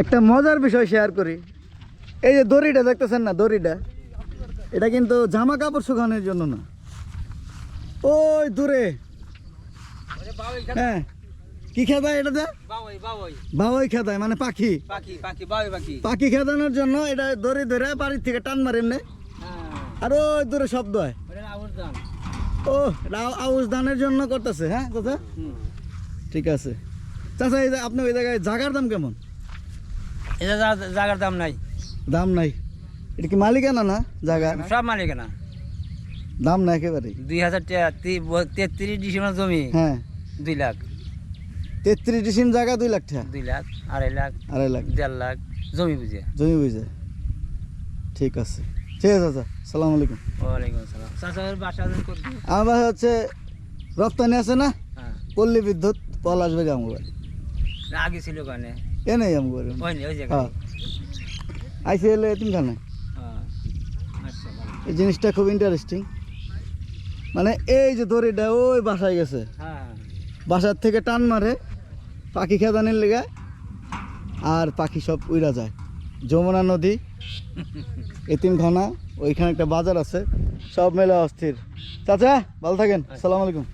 একটা মজার বিষয় শেয়ার করি। এই যে দড়িটা দেখতেছেন না দড়িটা? এটা কিন্তু জামা কাপড় শুকানোর জন্য না। ওই দূরে। হ্যাঁ। কি খেদায় এটাতে? বাবুই খেদায় মানে পাখি। পাখি খেদানোর জন্য এটা দড়ি ধরে বাড়ির থেকে টান মারে এমনি হ্যাঁ। আর ওই দূরে শব্দ হয়। ও আউশ দানের জন্য করতেছে হ্যাঁ চাচা? হুম। ঠিক আছে। চাচা এই যে আপনি ওই জায়গায় জাগার দাম কেমন? এটা জায়গার দাম নাই। দাম নাই। এটা কি মালিকানা না জায়গা? সব মালিকানা। দাম না একেবারেই। দুই হাজার তেত্রিশ ডিসেম্বর জমি। হ্যাঁ। দুই লাখ। তেত্রিশ ডিসিম জায়গা দুই লাখ টাকা। দুই লাখ আড়াই লাখ আড়াই লাখ। দেড় লাখ জমি বুঝে। জমি বুঝে। ঠিক আছে। ঠিক আছে চাচা। সালাম আলাইকুম। ওয়ালাইকুম আসসালাম চাচার বাসা? আমার বাসা হচ্ছে রপ্তানি আছে না? হ্যাঁ। পল্লী বিদ্যুৎ পলাশবাড়ি আমার বাড়ি আগে ছিল ওখানে। এ নেই নি, ওই হ্যাঁ আইসি এলে হ্যাঁ আচ্ছা এই জিনিসটা খুব ইন্টারেস্টিং মানে এই যে দড়িটা ওই বাসায় গেছে। বাসার থেকে টান মারে পাখি খেদানির লেগে আর পাখি সব উড়া যায়। যমুনা নদী এতিম এতিমখানা ওইখানে একটা বাজার আছে সব মেলা অস্থির। চাচা ভালো থাকেন। সালাম আলাইকুম।